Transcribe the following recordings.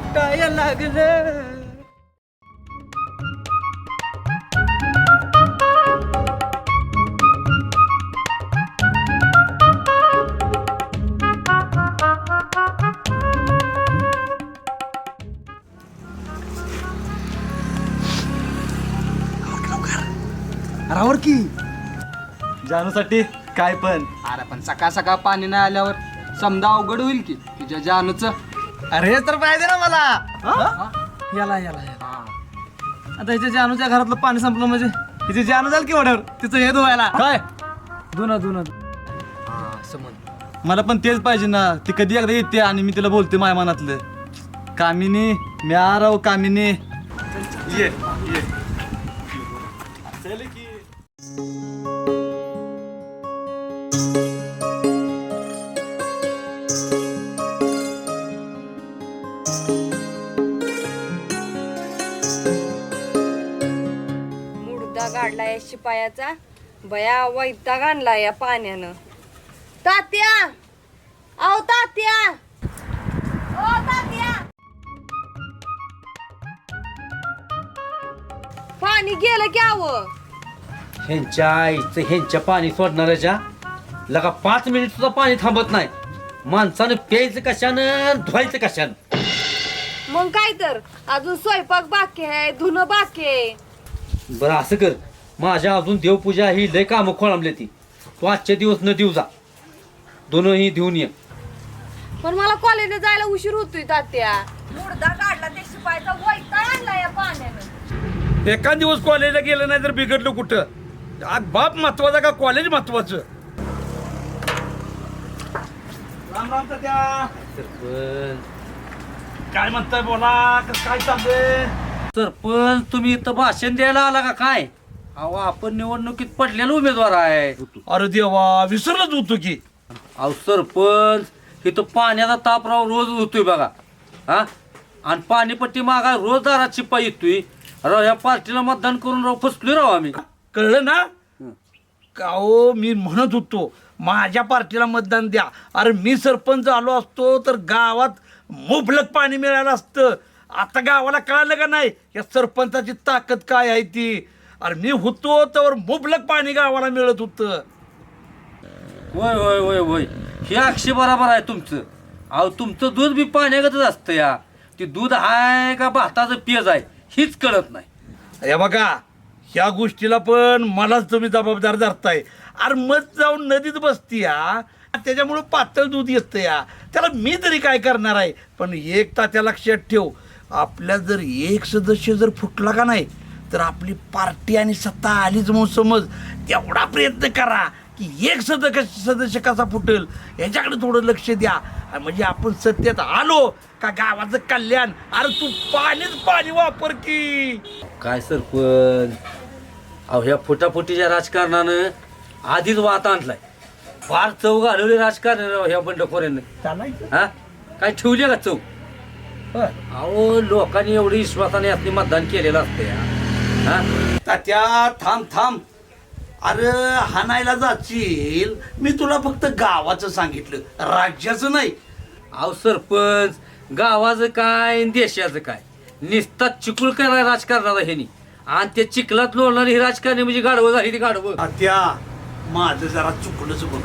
सुटायला लागलं. रावर की. जानूसाठी काय पण. अरे पण सकाळ सकाळ पाणी नाही आल्यावर समजा अवघड होईल की. तुझ्या जानूच अरे हे तर पाहिजे ना मला. याला याला याला. आता हिच्या जानूच्या घरातलं पाणी संपलं म्हणजे हिची जानू झालं की वड्यावर तिचं हे धुवायला. काय? धुना धुना मला पण तेच पाहिजे ना. ती कधी एकदा येते आणि मी तिला बोलते माया मनातलं. कामिनी मी आ राव कामिनी. ये. या शिपायाचा बया वैताग आणला या पाण्यानं. तात्या! ओ तात्या! पाणी गेलं की आव? ह्यांच्या आईचं ह्यांच्या पाणी सोडणाऱ्याच्या लगा पाच मिनिट सुद्धा पाणी थांबत नाही. माणसानं प्यायचं कशानं धुवायचं कशानं? मग काय तर? अजून स्वयंपाक बाकी आहे धुणं बाकी आहे. बरं असं कर. माझ्या अजून देवपूजा ही लय कामं खोळंबली ती. तू आजच्या दिवस न देऊ जा. दोनही देऊन ये. पण मला कॉलेजला जायला उशीर होतोय तात्या. मुर्दा काढला त्या शिपायाचा वैताग आणला या पाण्यानं. एका दिवस कॉलेजला गेलं नाही तर बिघडलं कुठं? आज बाप महत्त्वाचा का कॉलेज महत्वाचं? राम राम त्या सरपंच. काय म्हणताय बोला कसं काय चाललंय? सरपंच तुम्ही इथं भाषण द्यायला आला का काय? अहो आपण निवडणुकीत पडलेला उमेदवार आहे. अरे देवा विसरलंच होतो की. अहो सरपंच इथं पाण्याचा ताप राव रोज होतोय बघा. हा? आणि पाणीपट्टी मागा रोज दारात शिपाई येतोय. राव या पार्टीला मतदान करून राव फसलोय राव आम्ही. कळलं ना? का हो मी म्हणत होतो माझ्या पार्टीला मतदान द्या. अरे मी सरपंच आलो असतो तर गावात मुबलक पाणी मिळालं असतं. आता गावाला कळालं का नाही? या सरपंचाची ताकद काय आहे ती? अरे मी होतो तर मुबलक पाणी गावाला मिळत होतं. होय होय होय होय. हे अक्षय बरोबर आहे तुमचं. अहो तुमचं दूध बी पाण्यागतच असतं या. ते दूध आहे का भाताचं पेज आहे हीच कळत नाही. हे बघा ह्या गोष्टीला पण मलाच तुम्ही जबाबदार धरताय. अरे मत जाऊन नदीत बसती या त्याच्यामुळे पातळ दूध येतं या. त्याला मी तरी काय करणार आहे? पण एक तात्या लक्षात ठेव आपल्या जर एक सदस्य जर फुटला का नाही तर आपली पार्टी आणि सत्ता आलीच म्हणून समज. तेवढा प्रयत्न करा की एक सदस्य सदस्य कसा फुटेल. याच्याकडे थोडं लक्ष द्या. म्हणजे आपण सत्तेत आलो का गावाचं कल्याण? अरे तू पाणीच पाणी वापर की. काय सरपंच? अहो ह्या फुटाफुटीच्या राजकारणानं आधीच वात आणलाय. फार चव घालवली राजकारण राव ह्या बंडखोऱ्यानं. चालायचं हा? काय ठेवली का चव? अहो लोकांनी एवढी विश्वासाने यातनी मतदान केलेलं असतं या हा? तात्या थांब थांब. अरे हाणायला जाशील? मी तुला फक्त गावाचं सांगितलं. राज्याचं नाही. अहो सरपंच गावाचं काय आणि देशाचं काय? निस्तात चिकुल कराय राजकारणाला ह्यानी. आणि त्या चिखलात लोळणारी ही राजकारणी म्हणजे गाडवं झाली ती गाडवं तात्या माझं जरा चुकलंच बघ.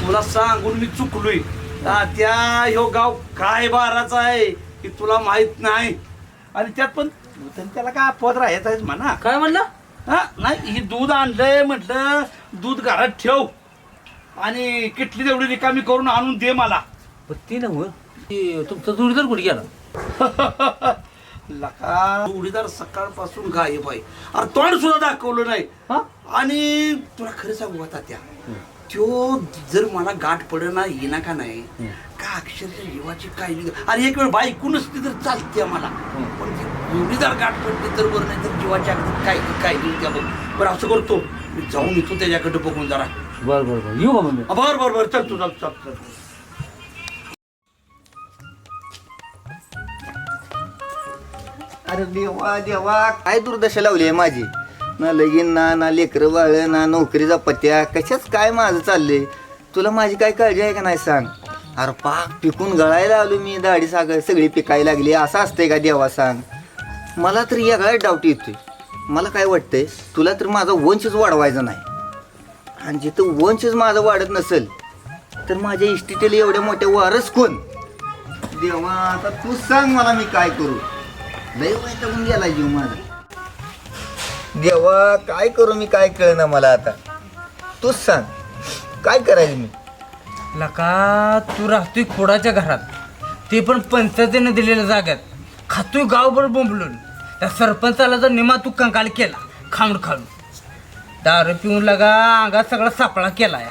तुला सांगून मी चुकलोय. तात्या ह्यो गाव काय बाराचा आहे की तुला माहीत नाही. आणि त्यात पण तू त्याला काय अपवाद राहायचा आहेस म्हणा. काय म्हणलं? हा नाही ही दूध आणलंय म्हटलं दूध घरात ठेव. आणि किटली तेवढी रिकामी करून आणून दे मला. पण ती नव तुमचा जोडीदार कुठे गेला? लका जोडीदार सकाळपासून गायब आहे. अरे तोंड सुद्धा दाखवलं नाही. हा? आणि तुला खरं सांगू आता त्या त्यो जर मला गाठ पडना येणार का नाही? का अक्षरशः जीवाची काळजी अरे एक वेळ बायको नसती तर चालते मला. पण ती जोडीदार गाठ पडली तर बरं नाही तर जीवाची अगदी काळजी काळजी त्या बघ. बरं असं करतो. मी जाऊन येतो त्याच्याकडे बघून जरा. बर बर बर. येऊ बाबा मी? हा, बरं बरं बरं. चल तू चल चल चल. अरे देवा देवा काय दुर्दशा लावली आहे माझी? ना लगीन ना ना लेकरं बाळ ना नोकरीचा पत्या. कशाच काय माझं चाललंय? तुला माझी काय काळजी आहे का नाही सांग? अरे पाक पिकून गळायला आलो मी दाढी सागर सगळी पिकायला लागली. असं असतंय का देवा सांग? मला तर वेगळा डाऊट येतोय. मला काय वाटतंय तुला तर माझा वंशच वाढवायचा नाही. आणि जिथं वंशच माझा वाढत नसेल तर माझ्या इष्टीतील एवढ्या मोठ्या वारस कोण? देवा आता तू सांग मला मी काय करू. लय वैतागून गेला जीव माझा. देवा काय करू मी काय कळना मला आता. तूच सांग काय करायचं मी? लका तू राहतोय खोडाच्या घरात. ते पण पंचायतीनं दिलेल्या जाग्यात खातोय गावभर बोंबलून. त्या सरपंचाला जर निमा तू कंकाळ केला खाऊन खाऊन. दारू पिऊन लगा अंगात सगळा सापळा केला या.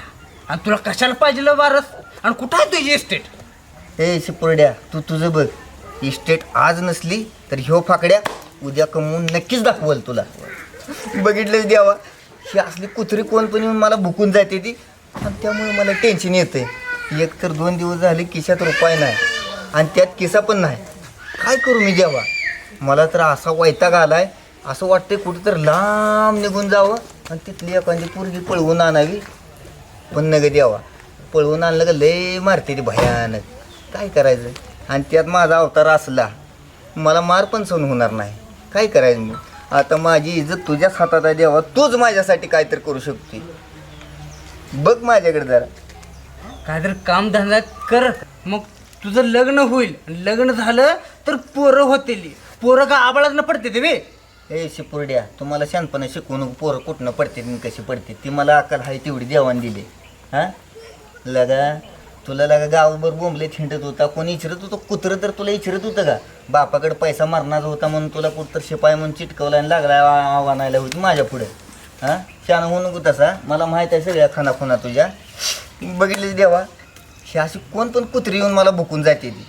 आणि तुला कशाला पाहिजे वारस? आणि कुठं आहे तुझी इस्टेट ए शिपुर्ड्या तू तुझं बघ. इस्टेट आज नसली तर ह्यो फाकड्या उद्या कमवून नक्कीच दाखवल तुला. बघितलंच द्यावा ही असली कुत्री कोण पण येऊन मला भुकून जाते ती. आणि त्यामुळे मला टेन्शन येते एक तर दोन दिवस झाले खिशात रुपये नाही आणि त्यात किसा पण नाही. काय करू मी द्यावा मला तर असा वैताग आलाय असं वाटतंय कुठं तर लांब निघून जावं आणि तिथली एखादी पोरगी पळवून आणावी. पण नग द्यावा पळवून आणलं का लय मारते ती भयानक. काय करायचं? आणि त्यात माझा अवतार असला मला मार पण सहन होणार नाही. काय करायचं मी आता माझी इज्जत तुझ्याच हातात आहे देवा. तूच माझ्यासाठी काहीतरी करू शकते. बघ माझ्याकडे जरा. काहीतरी काम धंदा कर. मग तुझं लग्न होईल. लग्न झालं तर पोरं होतील. पोरं का आबाळात पडते ते बे. ए शिपुर्ड्या तुम्हाला शानपणा शिकवून पोरं कुठनं पडते आणि कशी पडते? ती मला अक्कल आहे तेवढी देवान दिली. हां? लगा तुला लगा गावभर बोंबले थिंडत होता कोणी इचरत होतं? कुत्रं तर तुला इचरत होतं का? बापाकडे पैसा मारणारा होता म्हणून तुला कुठतर शिपाई म्हणून चिटकवला आणि लागला आव्हानायला होती माझ्या पुढे. हां? शान होऊ नको तसा. मला माहीत आहे सगळ्या खाना खुना तुझ्या. बघितलीच देवा? ही अशी कोण पण कुत्री येऊन मला भुकून जाते ती.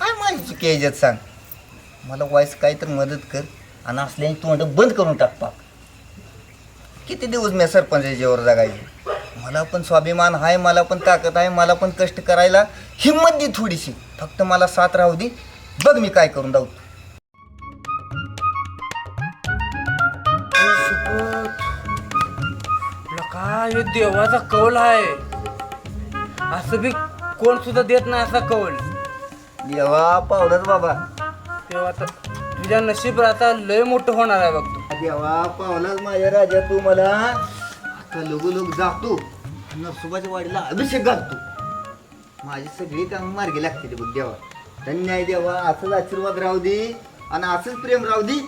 काय माझी चुकी आहे याच्यात सांग? मला वाईस काय तर मदत कर आणि असल्याने तोंड बंद करून टाक पाक. किती दिवस मी सरपंचाच्यावर जगायचे? मला पण स्वाभिमान आहे मला पण ताकद आहे मला पण कष्ट करायला हिंमत दे थोडीशी. फक्त मला साथ राहू दे. बघ मी काय करून जाऊ. काय हे देवाचा कौल आहे. असं बी कोण सुद्धा देत नाही असा कौल. देवा पावलंच बाबा. तेव्हा तर तुझ्या नशीब आता लय मोठं होणार आहे बघ तू. देवा पावलाच माझ्या राजा तू मला. आता लघु जातो नरसोबाच्या वाडीला अभिषेक घालतो. माझी सगळी काम मार्गी लागतील बघ देवा. धन्य आहे देवा असंच आशीर्वाद राहू दे आणि असंच प्रेम राहू दे.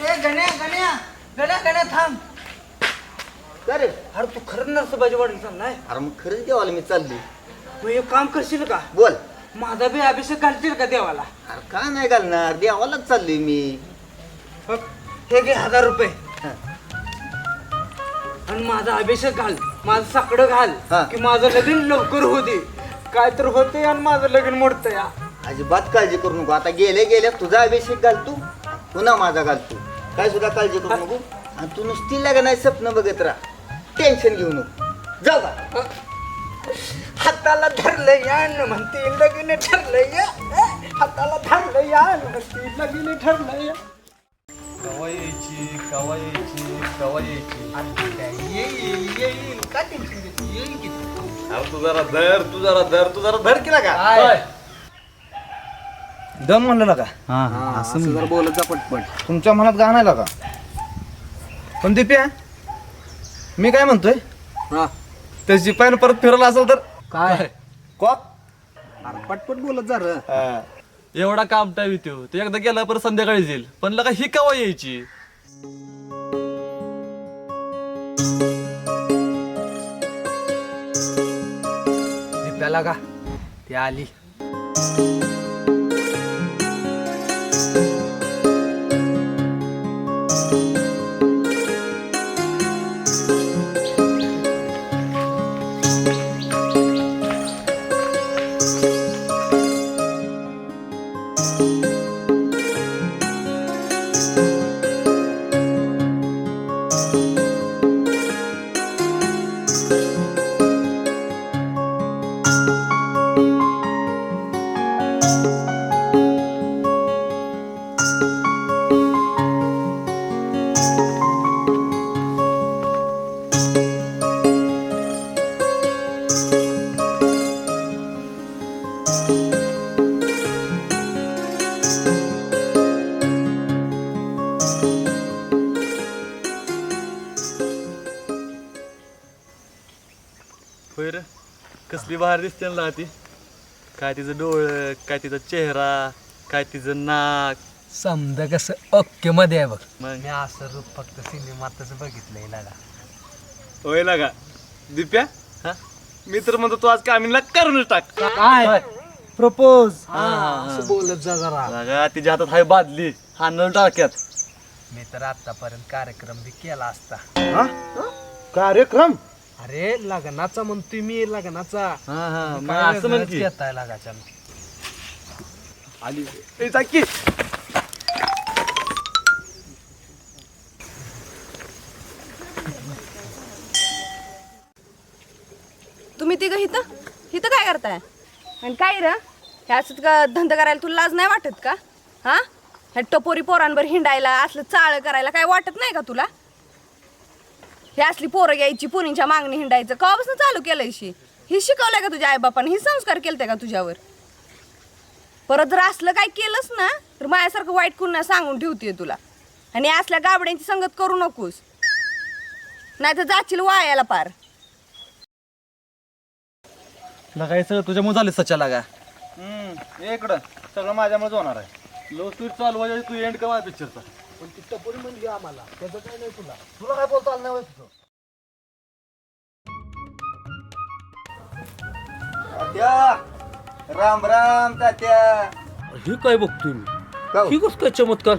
ए गण्या गण्या गण्या गण्या थांब. कर अरे तू खरं नरसोबाची वाढील चाललाय? अरे मग खरंच देवाला मी चालली. मग एक काम करशील का? बोल. माझा बी अभिषेक घालशील का देवाला? अरे का नाही घालणार? देवालाच चाललोय मी. बघ, हे घे हजार रुपये. हा. आणि माझा अभिषेक घाल. माझं साकडं घाल. हा. की माझं लगीन लवकर होते काय तर होते आणि माझं लगीन मोडतं या अजिबात काळजी करू नको. आता गेले गेल्या तुझा अभिषेक घालतो पुन्हा माझा घालतो काय सुद्धा काळजी करू नको. आणि तू नुसती लागा नाही स्वप्न बघत राहा. टेन्शन घेऊ नको. जाऊ का हाताला धरलं या न म्हणते लगीन ठरलं या हाताला धरलं या न म्हणते लगीन ठरलं या कवा यायची कवा यायची कवा यायची येईल येईल का टेन्शन घेते येईल की अरे तू जरा धर तू जरा धर तू जरा धर केला का? काय? दम म्हणलं का? असं जरा बोलत जा पटपट. तुमच्या मनात गाणं का? पण दिप्या मी काय म्हणतोय? हा. त्या शिपाईनं परत फिरला असेल तर? काय? कॉक? अरे पटपट बोलत जा र. एवढा काम टाईम येतो. ते एकदा गेला परत संध्याकाळी येईल पण लका ही कवा यायची? दिप्याला का ती आली. कसली बाहेर दिसते ना ती काय तिचं डोळं काय तिचा चेहरा काय तिचं नाक. समजा कसं ओके मध्ये आहे बघ. मग? मी असं रूप फक्त सिनेमातच बघितलंय लागा. होय ना का दिप्या? हा? मी तर म्हणतो तू आज कामीनला करूनच टाक. काय? प्रपोज असं बोलत जा जरा. लागा तिच्या हातात हाय बादली. हाणलं टाक्यात मी तर आतापर्यंत कार्यक्रम बी केला असता. कार्यक्रम? अरे लग्नाचा म्हणतोय मी लग्नाचा. हा हा मग काय असं म्हण वेगळंच की. घेताय लागाच्या आली. ए, जा की. तुम्ही तिघं हिथं हिथं काय करताय? आणि काय र? हे असं का धंदा करायला तुला लाज नाही वाटत का? हा? ह्या टपोरी पोरांवर हिंडायला असलं चाळ करायला काय वाटत नाही का तुला? हे असली पोरं घ्यायची पोरींच्या मागणी हिंडायचं. कवापासून चालू केलंय शी हे शिकवलंय का तुझ्या आईबापाने? हे संस्कार केलते का तुझ्यावर? परत जर असलं काय केलंस ना तर माझ्यासारखं वाईट कुणा सांगून ठेवते तुला. आणि असल्या गाबड्यांची संगत करू नकोस. नाही तर जाशील वायाला पार. लागा सगळं तुझ्यामुळे झाले सच्या लागा. ये इकडं. सगळं माझ्यामुळे होणार आहे. लो तू चालू व्हायच्या तू एंड का माझ्या पिक्चरचा तुला. काय बोलता आलं नाही तुझं? तात्या राम राम तात्या. हे काय बघतोय मी? का हो? ही कस काय चमत्कार?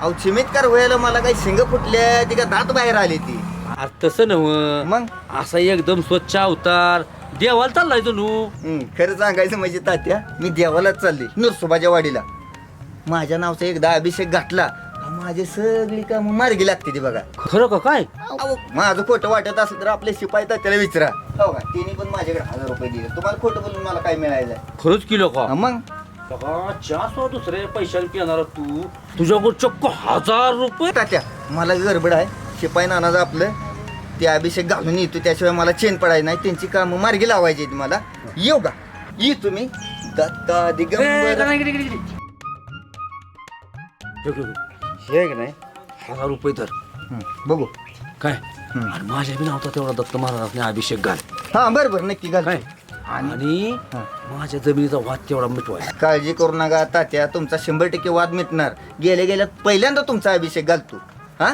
अहो चिमितकार व्हायला मला काही शिंग फुटल्या ती का दात बाहेर आली ती. अरे तसं नव मग? असा एकदम स्वच्छ अवतार. देवाला चाललाय जणू. हं, खरं सांगायचं म्हणजे तात्या मी देवालाच चालले नरसोबाच्या वाडीला. माझ्या नावचा एकदा अभिषेक घातला माझे सगळी काम मार्गी लागते ती बघा. खरं का काय? अहो, माझं खोटं वाटत असलं तर आपले शिपाई तात्याला विचारा. हो का? तिने पण माझ्याकडे हजार रुपये दिले. तुम्हाला खोटं बोलून मला काय मिळायचं खरंच किलो का? हं, मग? सो दुसरे पैशाने पिणार तू तुझ्याकडे चक्क हजार रुपये? तात्या मला गडबड आहे. शिपाई नानाचं आपलं ते अभिषेक घालून येतो. त्याशिवाय मला चेन पडायची नाही. त्यांची कामं मार्गी लावायची आहेत मला. येऊ का? ये तुम्ही. दत्ता ए, दिगंबर गणा, इकडे, इकडे, इकडे. घे, घे. हे का नाही? हजार रुपये तर. बघू. काय? आणि माझ्या बी नव्हता तेवढा दत्त महाराजांनी अभिषेक घाल. हा बरं बरं नक्की घाल. काय? आणि? माझ्या जमिनीचा वाद तेवढा मिटवायचा. काळजी करू नका तात्या तुमचा शंभर टक्के वाद मिटणार. गेल्या गेल्या पहिल्यांदा तुमचा अभिषेक घालतो हा?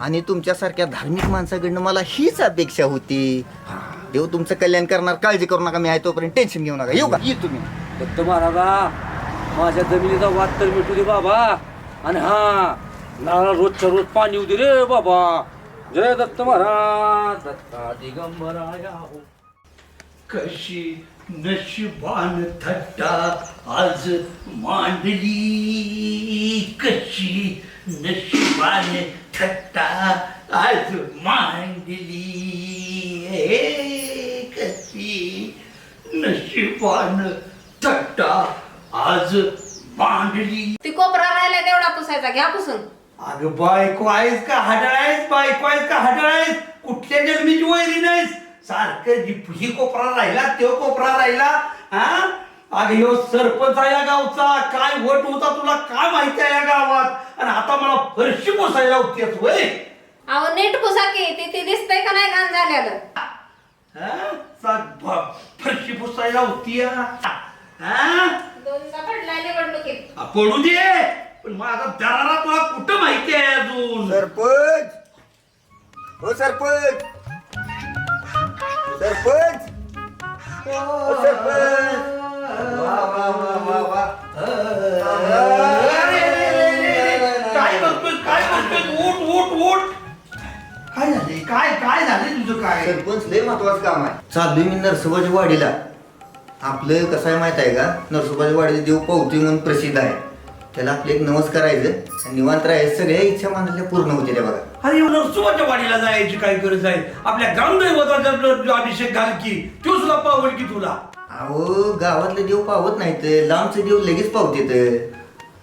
आणि तुमच्यासारख्या धार्मिक माणसाकडनं मला हीच अपेक्षा होती. देव तुमचं कल्याण करणार. काळजी करू नका मी आहे तोपर्यंत टेन्शन घेऊ नका. येऊ का? ये तुम्ही. दत्त महाराजा माझ्या जमिनीचा वाद तर मिटू दे बाबा. आणि हा नारळ रोजच्या रोज पाणी उदे रे बाबा. जय दत्त महाराज. दत्ता दिगंबराया हो. कशी नशिबान थट्टा आज मांडली. कशी नशिबान थट्टा आज मांडली. हे कशी नशिबान थट्टा आज मांडली ती कोपरा राहिला तेवढा पुसायचा घ्या पुसून. अगं बायको आहेस का? हडळ आहेस? बायको आहेस का? हडळ आहेस? कुठल्या जन्मीची वैरी नाहीस? सारखं जी- ही कोपरा राहिला तो कोपरा राहिला हा? अगं ह्यो सरपंच आहे या गावचा. काय वट होता तुला? काय माहिती आहे या गावात? आणि आता मला फरशी पोसायला होतीस वय अहो नीट पुसा की ती ती दिसतंय का नाही घाण झालेलं हा? भ- फरशी पुसायला होती. हा? दोनदा पडला निवडणुकीत. आ, पडू दे. पण माझा दरारा तुला कुठं माहिती आहे अजून? सरपंच. हो सरपंच. सरपंच. हो सरपंच. वा वा वा वा वा. काय करतोय काय करतोय? उठ उठ उठ. काय झाले काय काय झाले तुझं काय? सरपंच लय महत्वाचं काम आहे. चाललोय मी नरसोबाच्या वाडीला आपलं कसं आहे माहीत आहे का? नरसोबाच्या वाडीचे देव पावती म्हणून प्रसिद्ध आहे. त्याला आपले एक नमस्कार करायचं आणि निवांत राहायचं. सगळ्या इच्छा मानल्या पूर्ण होते बघा. अरे नरसोबाच्या वाडीला जायची काय गरज आहे? आपल्या ग्रामदैवताचा अभिषेक घाल की तो सुद्धा पावल की तुला? अहो गावातले देव पावत नाहीत. लांबचे देव लगेच पावतेत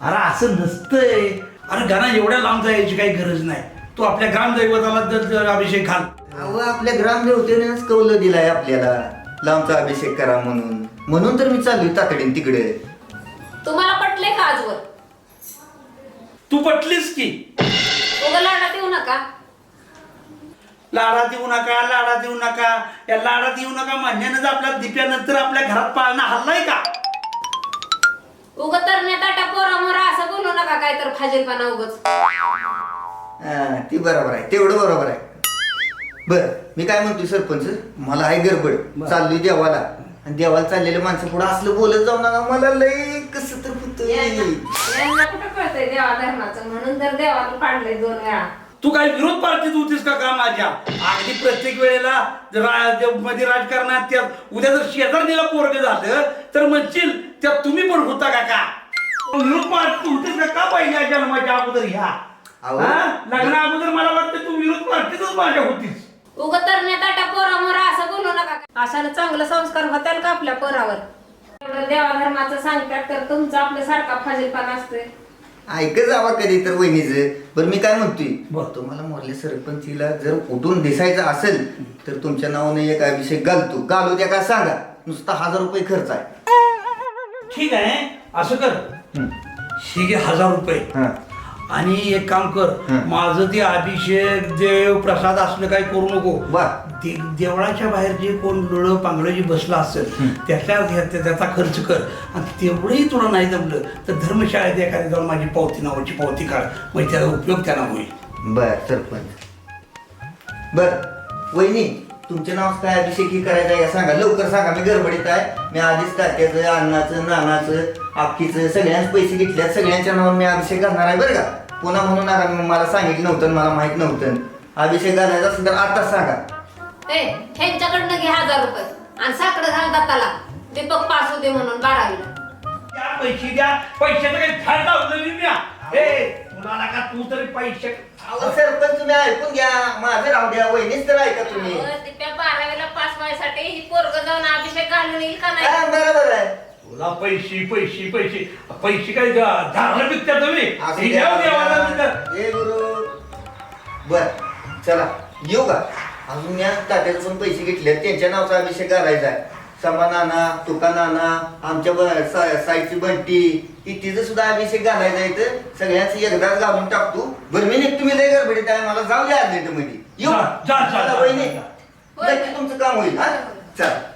अरे असं नसतंय. अरे घरा एवढ्या लांब जायची काही गरज नाही. तू आपल्या ग्रामदैवताला अभिषेक घाल. अहो आपल्या ग्रामदेवतेनेच कौलं दिलाय आपल्याला. लांबचा अभिषेक करा म्हणून. म्हणून तर मी चाललोय तातडीन तिकडे. तुम्हाला पटले का आजवर? तू पटलीस की. उगा लाडात येऊ नका. लाडात येऊ नका लाडात येऊ नका. या लाडात येऊ नका म्हणण्यानं आपल्या दिप्यानंतर आपल्या घरात पाळणा हल्लाय का? उग तर नेता पोरा मोरा असं बोलू नका काय तर फाजीलपणा उगच. हा, ती बरोबर आहे तेवढं बरोबर आहे. बर मी काय म्हणतोय सरपंच मला आहे गडबड. चाललोय देवाला. आणि देवाला चाललेल्या माणसं पुढे असलं बोलत जाऊ नका. मला लय कसं तर यांना कुठं कळतंय देवा धर्माचं? म्हणून तर देवाला पाडलंय दोन वेळा. तू काय विरोध पार्टीत होतीस का का माझ्या? अगदी प्रत्येक वेळेला जर रा- जे मध्ये राजकारणात त्या उद्या जर शेजारणीला पोरग झालं तर म्हणशील त्यात तुम्ही पण होता का का? विरोध पार्टीत होतीस का? का पहिल्या जन्माच्या अगोदर ह्या? अहो. हा? लग्ना अगोदर मला वाटतं तू विरोध पार्टीतच माझ्या होतीस. उग तर नेता पोरा मोरा असं बोलू नका. अशानं चांगलं संस्कार होतील का आपल्या पोरावर? एवढं देवा धर्माचं सांगतात तर तुमचं आपल्या सारखा फाजीलपणा असतोय. ऐकत जावा कधी तर वहिनीचं. बरं मी काय म्हणतोय? बरं. तुम्हाला मोरल्या सरपंचीला जर उठून दिसायचं असेल तर तुमच्या नावाने एक अभिषेक घालतो. घालू द्या का सांगा? नुसता हजार रुपये खर्च आहे. ठीक आहे असं कर. हे. घे हजार रुपये. हा. आणि एक काम कर हं. माझं ते अभिषेक देव प्रसाद असलं काही करू नको. दे- देवळाच्या बाहेर जे कोण लोळ पांगळं जे बसलं असेल त्याच्या त्या- त्याचा खर्च कर. आणि तेवढंही तुला नाही जमलं तर धर्मशाळेत एखाद्या जाऊन माझी पावती नावाची पावती काढ. म्हणजे त्याचा उपयोग त्यांना होईल. बर सरपंच. बर वहिनी तुमच्या नाव काय? अभिषेक ही करायचं आहे का सांगा. लवकर सांगा मी गडबडीत आहे. मी आधीच तात्याचं अण्णाचं नानाचं आखीचं सगळ्यांच पैसे घेतल्यात सगळ्यांच्या नावावर मी अभिषेक घालणार आहे बरं का. पुन्हा म्हणू नका मी- मला सांगितलं नव्हतं आणि मला माहीत नव्हतं. अभिषेक घालायचा असेल तर आताच सांगा. ए ह्यांच्याकडनं घे हजार रुपये आणि साकडं घाल दाताला. दीपक पास होते म्हणून बारावीला त्या पैसे द्या. पैशाचा काही फायदा होत नाही म्या. ए तुला नका तू तरी पैसे अहो सरपंच तुम्ही ऐकून घ्या. माझं राहू द्या. वहिनीच तर ऐका तुम्ही. अहो, दीप्या बारावीला पास व्हायसाठी ही पोरग जाऊन अभिषेक घालून येईल का हा, नाही बरोबर आहे. तुला पैसे पैसे पैसे. पैसे काय झालं विकता तुम्ही? असू हे घ्या. तिथं. हे गुरु. बर चला. येऊ का? अजून या तात्याचे पण पैसे घेतले त्यांच्या नावचा अभिषेक करायचा आहे. समा नाना तुका नाना आमच्या ब- सा- साईची बंटी तिचं सुद्धा अभिषेक घालायचा आहे तर सगळ्यांचं एकदाच घालून टाकतो बरं मी नाही तुम्ही लय गडबडीत आहे. मला जाऊ द्या अर्जंटमध्ये येऊ? जा, जा, जा, चला, जा, वहिनी. जा. होय, नक्की तुमचं काम होईल हा? चला.